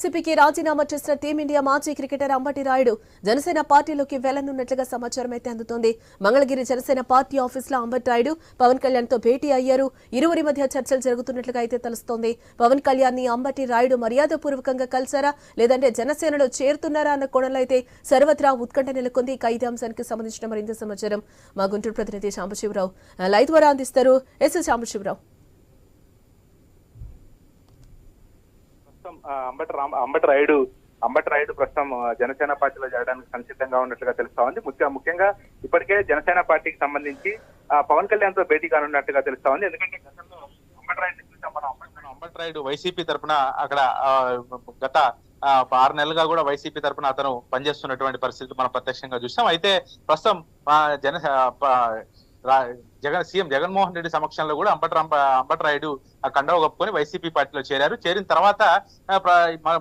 సిపికి రాజీనామా చేసిన టీమిండియా మాజీ క్రికెటర్ అంబటి రాయుడు జనసేన పార్టీలోకి వెళ్ళనున్నట్లుగా సమాచారం అయితే అందుతోంది. మంగళగిరి జనసేన పార్టీ ఆఫీసులో అంబటి రాయుడు పవన్ కళ్యాణ్తో భేటీ అయ్యారు. ఇరువురి మధ్య చర్చలు జరుగుతున్నట్లుగా అయితే తెలుస్తోంది. పవన్ కళ్యాణ్ని అంబటి రాయుడు మర్యాదపూర్వకంగా కలిశారా? లేదంటే జనసేనలో చేరుతున్నారా అన్న కోణంలో అయితే సర్వత్రా ఉత్కంఠ నెలకొంది. ఇక ఇదే అంశానికి సంబంధించిన మరింత సమాచారం మా గుంటూరు ప్రతినిధి సాంబశివరావు లైవ్ ద్వారా అందిస్తారు ఎస్ సాంబశివరావు ప్రస్తుతం అంబటి అంబటి రాయుడు అంబటి రాయుడు ప్రస్తుతం జనసేన పార్టీలో చేరడానికి సంసిద్ధంగా ఉన్నట్లుగా తెలుస్తా ఉంది. ముఖ్యంగా ఇప్పటికే జనసేన పార్టీకి సంబంధించి పవన్ కళ్యాణ్తో భేటీ కానున్నట్టుగా తెలుస్తా ఉంది. ఎందుకంటే గతంలో అంబటి రాయుడు చూసాం మనం. అంబటి రాయుడు వైసీపీ తరఫున అక్కడ గత ఆరు నెలలుగా కూడా వైసీపీ తరపున అతను పనిచేస్తున్నటువంటి పరిస్థితి మనం ప్రత్యక్షంగా చూస్తాం అయితే ప్రస్తుతం జన జగన్ సీఎం జగన్మోహన్ రెడ్డి సమక్షంలో కూడా అంబట్ రాంబ రాయుడు ఆ కండవ కప్పుకొని వైసీపీ పార్టీలో చేరారు. చేరిన తర్వాత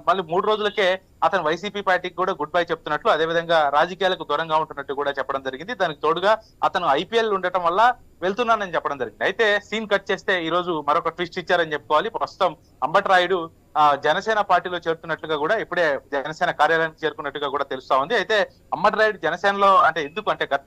మళ్ళీ మూడు రోజులకే అతను వైసీపీ పార్టీకి కూడా గుడ్ బై చెప్తున్నట్లు అదేవిధంగా రాజకీయాలకు దూరంగా ఉంటున్నట్టు కూడా చెప్పడం జరిగింది. దానికి తోడుగా అతను ఐపీఎల్ ఉండటం వల్ల వెళ్తున్నానని చెప్పడం జరిగింది. అయితే సీన్ కట్ చేస్తే ఈ రోజు మరొక ట్విస్ట్ ఇచ్చారని చెప్పుకోవాలి. ప్రస్తుతం అంబట్ రాయుడు ఆ, జనసేన పార్టీలో చేరుతున్నట్లుగా కూడా ఇప్పుడే జనసేన కార్యాలయానికి చేరుకున్నట్టుగా కూడా తెలుస్తా ఉంది. అయితే అంబట్ రాయుడు జనసేనలో అంటే ఎందుకు అంటే గత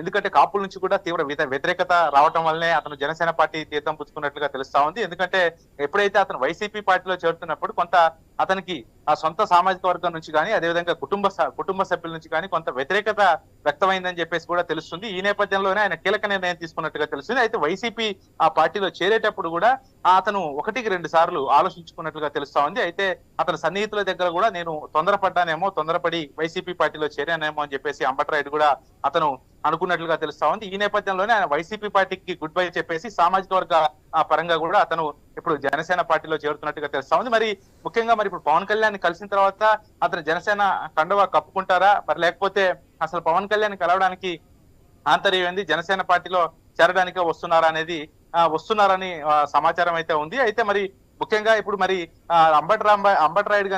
ఎందుకంటే కాపుల నుంచి కూడా తీవ్ర వ్యతిరేకత రావటం వల్లనే అతను జనసేన పార్టీ తీర్థం పుచ్చుకున్నట్లుగా తెలుస్తా ఉంది. ఎందుకంటే ఎప్పుడైతే అతను వైసీపీ పార్టీలో చేరుతున్నప్పుడు కొంత అతనికి ఆ సొంత సామాజిక వర్గం నుంచి కానీ అదేవిధంగా కుటుంబ కుటుంబ సభ్యుల నుంచి కానీ కొంత వ్యతిరేకత వ్యక్తమైందని చెప్పేసి కూడా తెలుస్తుంది. ఈ నేపథ్యంలోనే ఆయన కీలక నిర్ణయం తీసుకున్నట్టుగా తెలుస్తుంది. అయితే వైసీపీ ఆ పార్టీలో చేరేటప్పుడు కూడా ఆ అతను ఒకటికి రెండు సార్లు ఆలోచించుకున్నట్లుగా తెలుస్తా ఉంది. అయితే అతని సన్నిహితుల దగ్గర కూడా నేను తొందరపడ్డానేమో తొందరపడి వైసీపీ పార్టీలో చేరానేమో అని చెప్పేసి అంబట్రాయుడు కూడా అతను అనుకున్నట్లుగా తెలుస్తా ఉంది. ఈ నేపథ్యంలోనే ఆయన వైసీపీ పార్టీకి గుడ్ బై చెప్పేసి సామాజిక వర్గ పరంగా కూడా అతను ఇప్పుడు జనసేన పార్టీలో చేరుతున్నట్టుగా తెలుస్తా ఉంది. మరి ముఖ్యంగా మరి ఇప్పుడు పవన్ కళ్యాణ్ కలిసిన తర్వాత అతను జనసేన కండువా కప్పుకుంటారా? మరి లేకపోతే అసలు పవన్ కళ్యాణ్ కలవడానికి ఆంతర్యం ఏంది? జనసేన పార్టీలో చేరడానికి వస్తున్నారా అనేది వస్తున్నారని సమాచారం అయితే ఉంది. అయితే మరి ముఖ్యంగా ఇప్పుడు మరి ఆ, అంబటి అంబట్ అంబటి రాయుడు